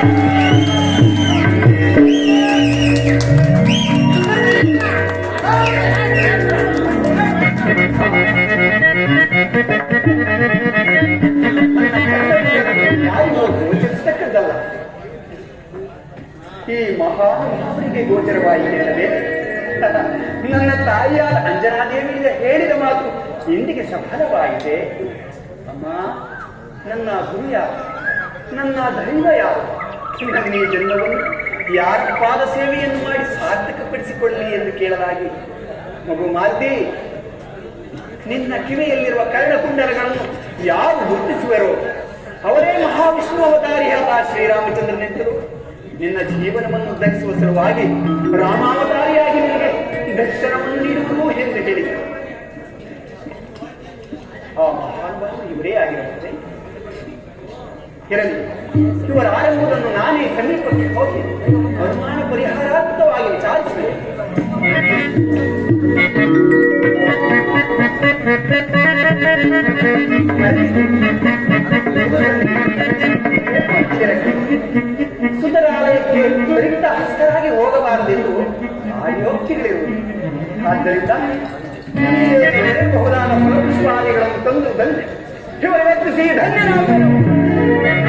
ಈ ಮಹಾನ್ ಮಹಾವರಿಗೆ ಗೋಚರವಾಯಿತಲ್ಲದೆ ನನ್ನ ತಾಯಿಯಾದ ಅಂಜನಾದೇವಿಯಿಂದ ಹೇಳಿದ ಮಾತು ಇಂದಿಗೆ ಸಫಲವಾಗಿದೆ. ಅಮ್ಮ, ನನ್ನ ಗುರು ಯಾರು ನನ್ನ ದೈವ ಯಾರು? ಈ ಜನ್ಮವನ್ನು ಯಾರ ಪಾದ ಸೇವೆಯನ್ನು ಮಾಡಿ ಸಾರ್ಥಕಪಡಿಸಿಕೊಳ್ಳಲಿ ಎಂದು ಕೇಳಲಾಗಿ. ಮಗು ಮಾಲ್ದಿ ನಿನ್ನ ಕಿವಿಯಲ್ಲಿರುವ ಕರ್ಣಕುಂಡಲಗಳನ್ನು ಯಾರು ಗುರುತಿಸುವರೋ ಅವರೇ ಮಹಾವಿಷ್ಣು ಅವತಾರಿಯಾದ ಶ್ರೀರಾಮಚಂದ್ರನೆಂದರು ನಿನ್ನ ಜೀವನವನ್ನು ಧರಿಸುವ ಸಲುವಾಗಿ ರಾಮಾವತಾರಿಯಾಗಿ ನಿನಗೆ ದರ್ಶನವನ್ನು ನೀಡುವುದು ಎಂದು ಹೇಳಿದರು. ಆ ಮಹಾನುಭಾವರು ಇವರೇ ಆಗಿರುತ್ತದೆ ಇರಲಿ ಇವರ ಆರಂಭವನ್ನು ನಾನೇ ಸಮೀಪಕ್ಕೆ ಹೋಗಿ ಅನುಮಾನ ಪರಿಹಾರಾರ್ಥವಾಗಿ ವಿಚಾರಿಸಿದೆ. ಸುಂದರಾಲಯಕ್ಕೆ ತ್ವರಿತ ಹಸ್ತರಾಗಿ ಹೋಗಬಾರದೆಂದು ಆಯೋಗ್ಯಗಳಿರುವುದು ಆದ್ದರಿಂದ ಬಹುದಾದ ಫಲಪುಷ್ಪಾದಿಗಳನ್ನು ತಂದು ಬಂದೆ ಇವರೆತ್ತಿಸಿ ಧನ್ಯನಾದನು.